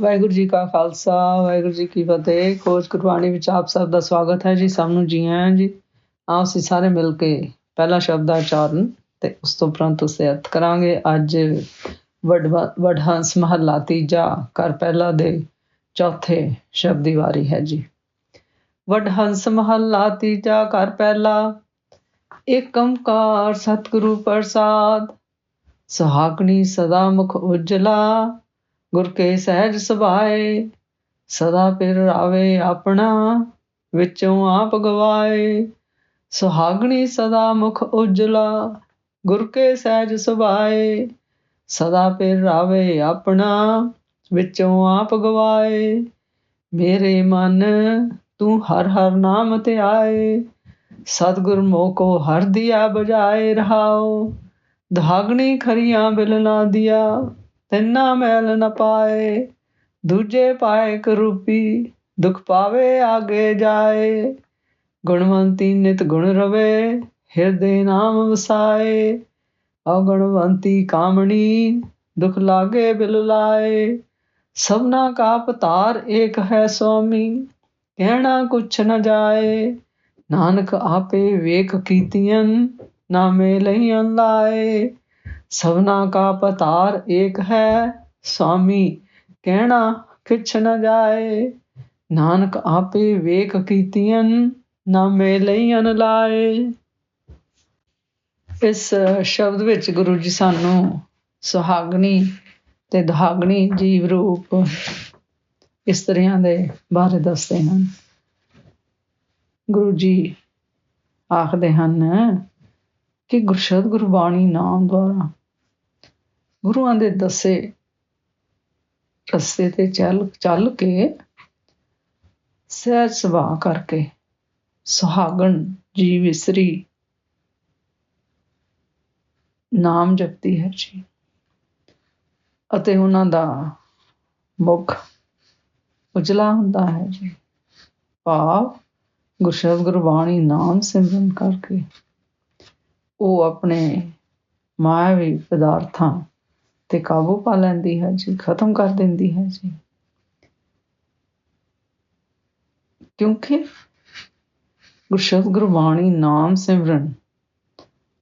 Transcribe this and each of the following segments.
ਵਾਹਿਗੁਰੂ ਜੀ ਕਾ ਖਾਲਸਾ, ਵਾਹਿਗੁਰੂ ਜੀ ਕੀ ਫਤਿਹ। ਖੋਜ ਗੁਰਬਾਣੀ ਵਿੱਚ ਆਪ ਸਭ ਦਾ ਸਵਾਗਤ ਹੈ ਜੀ, ਸਭ ਨੂੰ ਜੀ ਆਇਆਂ ਜੀ। ਆਓ ਅਸੀਂ ਸਾਰੇ ਮਿਲ ਕੇ ਪਹਿਲਾ ਸ਼ਬਦ ਦਾ ਉਚਾਰਨ ਤੇ ਉਸ ਤੋਂ ਉਪਰੰਤ ਉਸੇ ਅਰਥ ਕਰਾਂਗੇ। ਅੱਜ ਵਡਹੰਸ ਮਹੱਲਾ ਤੀਜਾ ਕਰ ਪਹਿਲਾ ਦੇ ਚੌਥੇ ਸ਼ਬਦ ਦੀ ਵਾਰੀ ਹੈ ਜੀ। ਵਡਹੰਸ ਮਹੱਲਾ ਤੀਜਾ ਕਰ ਪਹਿਲਾ ਏਕੰਕਾਰ ਸਤਿਗੁਰੂ ਪ੍ਰਸਾਦ, ਸੁਹਾਗਣੀ ਸਦਾ ਮੁਖ ਉਜਲਾ ਗੁਰ ਕੇ ਸਹਿਜ ਸੁਭਾਏ, ਸਦਾ ਪਿਰ ਆਵੇ ਆਪਣਾ, ਵਿੱਚੋਂ ਆਪ ਗਵਾਏ। ਸੁਹਾਗਣੀ ਸਦਾ ਮੁਖ ਉਜਲਾ, ਗੁਰ ਕੇ ਸਹਿਜ ਸੁਭਾਏ, ਸਦਾ ਪਿਰ ਆਵੇ ਆਪਣਾ, ਵਿੱਚੋਂ ਆਪ ਗਵਾਏ। ਮੇਰੇ ਮਨ, ਤੂੰ ਹਰ ਹਰ ਨਾਮ ਤੇ ਆਏ। ਸਤਗੁਰ ਮੋਕੋ ਹਰ ਦਿਆ ਬਜਾਏ ਰਹਾਓ। ਧਾਗਣੀ ਖਰੀਆਂ ਬਿਲ ਨਾ ਦਿਆ। ਤਿੰਨਾ ਮੈਲ ਨ ਪਾਏ, ਦੂਜੇ ਪਾਏ ਕਰੂਪੀ, ਦੁਖ ਪਾਵੇ ਆਗੇ ਜਾਏ। ਗੁਣਵੰਤੀ ਨਿਤ ਗੁਣ ਰਵੇ, ਹਿਰਦੇ ਨਾਮ ਵਸਾਏ। ਅਗੁਣਵੰਤੀ ਕਾਮਣੀ, ਦੁਖ ਲਾਗੇ ਬਿਲ ਲਾਏ। ਸਭਨਾ ਕਾ ਪਤਾਰ ਏਕ ਹੈ ਸੁਆਮੀ ਕਹਿਣਾ ਕੁਛ ਨ ਜਾਏ। ਨਾਨਕ ਆਪੇ ਵੇਖ ਕੀਤੀਆਂ ਨਾਮੇ ਲਈਆਂ ਲਾਏ। ਸਭਨਾ ਕਾ ਪਤਾਰ ਏਕ ਹੈ ਸੁਆਮੀ ਕਹਿਣਾ ਕਿਛ ਨ ਜਾਏ। ਨਾਨਕ ਆਪੇ ਵੇਖ ਕੀਤੀਆਂ ਨਾਮੇ ਲਈਆਂ ਲਾਏ। ਇਸ ਸ਼ਬਦ ਵਿੱਚ ਗੁਰੂ ਜੀ ਸਾਨੂੰ ਸੁਹਾਗਣੀ ਤੇ ਧਾਗਣੀ ਜੀਵ ਰੂਪ ਇਸਤਰੀਆਂ ਦੇ ਬਾਰੇ ਦੱਸਦੇ ਹਨ। ਗੁਰੂ ਜੀ ਆਖਦੇ ਹਨ ਕਿ ਗੁਰਸ਼ਬਦ ਗੁਰਬਾਣੀ ਨਾਮ ਦੁਆਰਾ ਗੁਰੂਆਂ ਦੇ ਦੱਸੇ, ਰਸਤੇ ਤੇ ਚੱਲ ਚੱਲ ਕੇ ਸਹਿਜ ਸੁਭਾਅ ਕਰਕੇ ਸੁਹਾਗਣ ਜੀ ਇਸਰੀ ਨਾਮ ਜਪਦੀ ਹੈ ਜੀ। ਅਤੇ ਉਹਨਾਂ ਦਾ ਮੁਖ ਉਜਲਾ ਹੁੰਦਾ ਹੈ ਜੀ। ਭਾਵ ਗੁਰਸ਼ਬਦ ਗੁਰਬਾਣੀ ਨਾਮ ਸਿਮਰਨ ਕਰਕੇ ਉਹ ਆਪਣੇ ਮਾਇਆਵੀ ਪਦਾਰਥਾਂ ਤੇ ਕਾਬੂ ਪਾ ਲੈਂਦੀ ਹੈ ਜੀ, ਖਤਮ ਕਰ ਦਿੰਦੀ ਹੈ ਜੀ। ਕਿਉਂਕਿ ਗੁਰਸ਼ਬਦ ਗੁਰਬਾਣੀ ਨਾਮ ਸਿਮਰਨ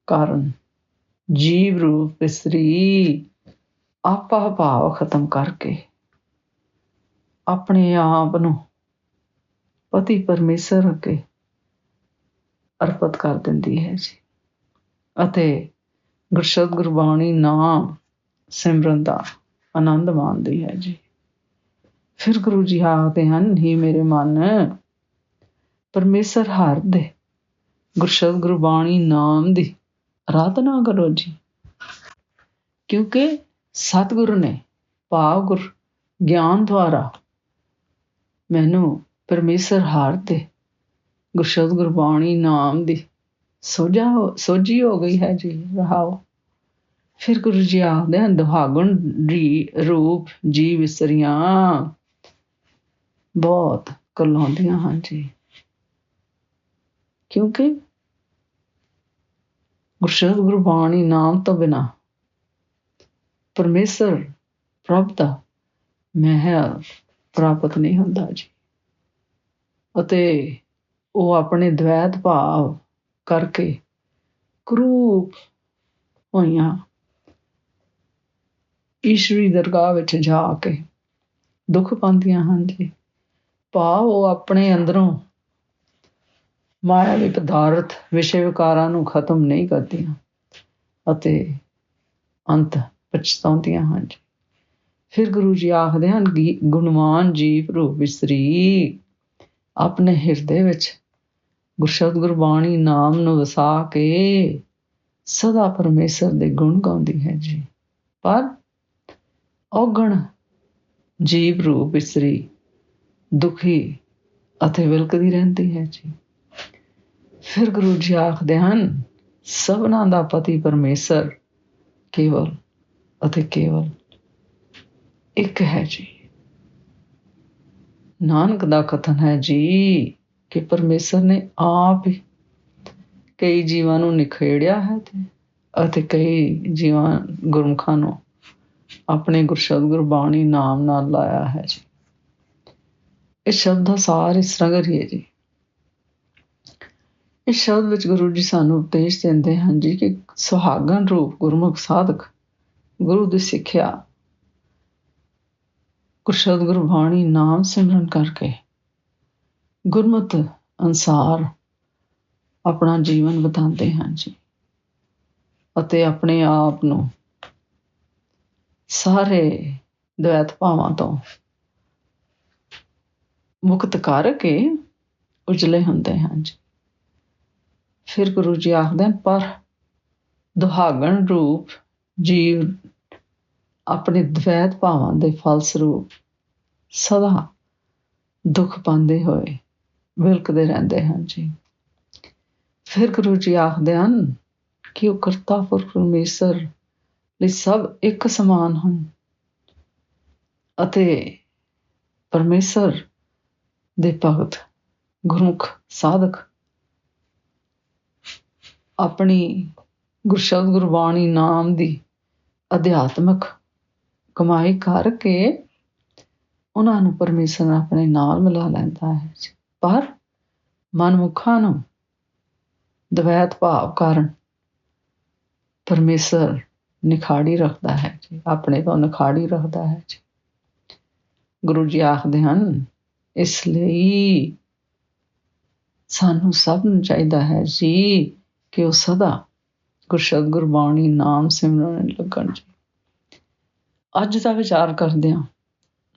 ਕਾਰਨ ਜੀਵ ਰੂਪ ਇਸਰੀ ਆਪਾ ਭਾਵ ਖਤਮ ਕਰਕੇ ਆਪਣੇ ਆਪ ਨੂੰ ਪਤੀ ਪਰਮੇਸ਼ਰ ਅੱਗੇ ਅਰਪਿਤ ਕਰ ਦਿੰਦੀ ਹੈ ਜੀ। ਅਤੇ ਗੁਰਸ਼ਬਦ ਗੁਰਬਾਣੀ ਨਾਮ ਸਿਮਰਨ ਦਾ ਆਨੰਦ ਮਾਣਦੀ ਹੈ ਜੀ। ਫਿਰ ਗੁਰੂ ਜੀ ਆਖਦੇ ਹਨ, ਹੀ ਮੇਰੇ ਮਨ, ਪਰਮੇਸ਼ਰ ਹਰ ਦੇ ਗੁਰਸ਼ਬਦ ਗੁਰਬਾਣੀ ਨਾਮ ਦੀ ਆਰਾਧਨਾ ਕਰੋ ਜੀ। ਕਿਉਂਕਿ ਸਤਿਗੁਰੂ ਨੇ ਭਾਵ ਗੁਰ ਗਿਆਨ ਦੁਆਰਾ ਮੈਨੂੰ ਪਰਮੇਸ਼ਰ ਹਾਰ ਦੇ ਗੁਰਸ਼ਬਦ ਗੁਰਬਾਣੀ ਨਾਮ ਦੀ ਸੋਝਾ ਸੋਝੀ ਹੋ ਗਈ ਹੈ ਜੀ। ਰਹਾਓ। ਫਿਰ ਗੁਰੂ ਜੀ ਆਖਦੇ ਹਨ, ਦੁਹਾਗਣ ਦੀ ਰੂਪ ਜੀ ਵਿਸਰੀਆਂ। ਬਹੁਤ ਕਲਾਉਂਦੀਆਂ ਹਨ ਜੀ ਕਿਉਂਕਿ ਗੁਰਸ਼ਬਦ ਗੁਰਬਾਣੀ ਨਾਮ ਤੋਂ ਬਿਨਾ ਪਰਮੇਸ਼ਰ ਪ੍ਰਭ ਦਾ ਮਹਿਲ ਪ੍ਰਾਪਤ ਨਹੀਂ ਹੁੰਦਾ ਜੀ। ਅਤੇ ਉਹ ਆਪਣੇ ਦ્વੈਤ ਭਾਵ ਕਰਕੇ ਕਰੂਪ ਹੋਈਆਂ ਈਸ਼ਵਰੀ ਦਰਗਾਹ ਵਿੱਚ ਜਾ ਕੇ ਦੁੱਖ ਪਾਉਂਦੀਆਂ ਹਨ ਜੀ। ਭਾਵ ਉਹ ਆਪਣੇ ਅੰਦਰੋਂ ਮਾਇਆਵੀ ਪਦਾਰਥ ਵਿਸ਼ੇ ਵਿਕਾਰਾਂ ਨੂੰ ਖਤਮ ਨਹੀਂ ਕਰਦੀਆਂ ਅਤੇ ਅੰਤ ਪਛਤਾਉਂਦੀਆਂ ਹਨ ਫਿਰ ਗੁਰੂ ਜੀ ਆਖਦੇ ਹਨ ਗੁਣਵਾਨ ਜੀਵ ਰੂਪ ਵਿਸਰੀ, ਆਪਣੇ ਹਿਰਦੇ ਵਿੱਚ ਗੁਰਸ਼ਬਦ ਗੁਰਬਾਣੀ ਨਾਮ ਨੂੰ ਵਸਾ ਕੇ ਸਦਾ ਪਰਮੇਸ਼ਰ ਦੇ ਗੁਣ ਗਾਉਂਦੀ ਹੈ ਜੀ। ਪਰ ਔਗਣ, ਜੀਵ ਰੂਪ ਇਸਰੀ, ਦੁਖੀ ਅਤੇ ਵਿਲਕਦੀ ਰਹਿੰਦੀ ਹੈ ਜੀ। ਫਿਰ ਗੁਰੂ ਜੀ ਆਖਦੇ ਹਨ, ਸਭਨਾ ਦਾ ਪਤੀ ਪਰਮੇਸ਼ਰ ਕੇਵਲ ਅਤੇ ਕੇਵਲ ਇੱਕ ਹੈ ਜੀ। ਨਾਨਕ ਦਾ ਕਥਨ ਹੈ ਜੀ ਕਿ ਪਰਮੇਸ਼ਰ ਨੇ ਆਪ ਹੀ ਕਈ ਜੀਵਾਂ ਨੂੰ ਨਿਖੇੜਿਆ ਹੈ ਤੇ ਅਤੇ ਕਈ ਜੀਵਾਂ ਗੁਰਮੁਖਾਂ ਨੂੰ ਆਪਣੇ ਗੁਰਸ਼ਬਦ ਗੁਰਬਾਣੀ ਨਾਮ ਨਾਲ ਲਾਇਆ ਹੈ ਜੀ। ਇਸ ਸ਼ਬਦ ਦਾ ਸਾਰ ਇਸ ਤਰ੍ਹਾਂ ਕਰੀਏ ਜੀ। ਇਸ ਸ਼ਬਦ ਵਿੱਚ ਗੁਰੂ ਜੀ ਸਾਨੂੰ ਉਪਦੇਸ਼ ਦਿੰਦੇ ਹਨ ਜੀ ਕਿ ਸੁਹਾਗਣ ਰੂਪ ਗੁਰਮੁਖ ਸਾਧਕ ਗੁਰੂ ਦੀ ਸਿੱਖਿਆ, ਗੁਰਸ਼ਬਦ ਗੁਰਬਾਣੀ ਨਾਮ ਸਿਮਰਨ ਕਰਕੇ ਗੁਰਮਤ ਅਨਸਾਰ ਆਪਣਾ ਜੀਵਨ ਬਿਤਾਉਂਦੇ ਹਨ ਜੀ ਅਤੇ ਆਪਣੇ ਆਪ ਨੂੰ ਸਾਰੇ ਦ્વੈਤ ਭਾਵਾਂ ਤੋਂ ਮੁਕਤ ਕਰਕੇ ਉਜਲੇ ਹੁੰਦੇ ਹਨ ਜੀ। ਫਿਰ ਗੁਰੂ ਜੀ ਆਖਦੇ ਹਨ, ਪਰ ਦੁਹਾਗਣ ਰੂਪ ਜੀਵ ਆਪਣੇ ਦ્વੈਤ ਭਾਵਾਂ ਦੇ ਫਲ ਸਰੂਪ ਸਦਾ ਦੁੱਖ ਪਾਉਂਦੇ ਹੋਏ ਵਿਲਕਦੇ ਰਹਿੰਦੇ ਹਨ ਜੀ। ਫਿਰ ਗੁਰੂ ਜੀ ਆਖਦੇ ਹਨ ਕਿ ਉਹ ਕਰਤਾ ਪੁਰਖ ਪਰਮੇਸ਼ਰ ਲਈ ਸਭ ਇੱਕ ਸਮਾਨ ਹਨ। ਅਤੇ ਪਰਮੇਸ਼ਰ ਦੇ ਭਗਤ, ਗੁਰਮੁਖ, ਸਾਧਕ ਆਪਣੀ ਗੁਰਸ਼ਬਦ ਗੁਰਬਾਣੀ ਨਾਮ ਦੀ ਅਧਿਆਤਮਕ ਕਮਾਈ ਕਰਕੇ ਉਹਨਾਂ ਨੂੰ ਪਰਮੇਸ਼ਰ ਆਪਣੇ ਨਾਲ ਮਿਲਾ ਲੈਂਦਾ ਹੈ। ਪਰ ਮਨਮੁਖਾਂ ਨੂੰ ਦਵੈਤ ਭਾਵ ਕਾਰਨ ਪਰਮੇਸ਼ਰ ਨਿਖਾੜੀ ਰੱਖਦਾ ਹੈ ਜੀ, ਆਪਣੇ ਤੋਂ ਨਿਖਾੜੀ ਰੱਖਦਾ ਹੈ ਜੀ। ਗੁਰੂ ਜੀ ਆਖਦੇ ਹਨ, ਇਸ ਲਈ ਸਾਨੂੰ ਸਭ ਨੂੰ ਚਾਹੀਦਾ ਹੈ ਜੀ ਕਿ ਉਹ ਸਦਾ ਗੁਰਸ਼ਬਦ ਗੁਰਬਾਣੀ ਨਾਮ ਸਿਮਰਨ ਲੱਗਣ ਜੀ। ਅੱਜ ਦਾ ਵਿਚਾਰ ਕਰਦੇ ਹਾਂ।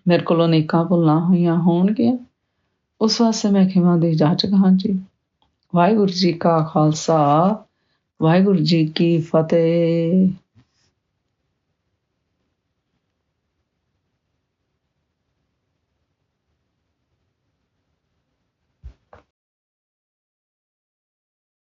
ਮੇਰੇ ਕੋਲੋਂ ਨੇਕਾਂ ਭੁੱਲਾਂ ਹੋਈਆਂ ਹੋਣਗੀਆਂ। ਉਸ ਵਾਸਤੇ ਮੈਂ ਖਿਮਾ ਦੇ ਜਾਚਕ ਹਾਂ ਜੀ। ਵਾਹਿਗੁਰੂ ਜੀ ਕਾ ਖਾਲਸਾ, ਵਾਹਿਗੁਰੂ ਜੀ ਕੀ ਫਤਿਹ।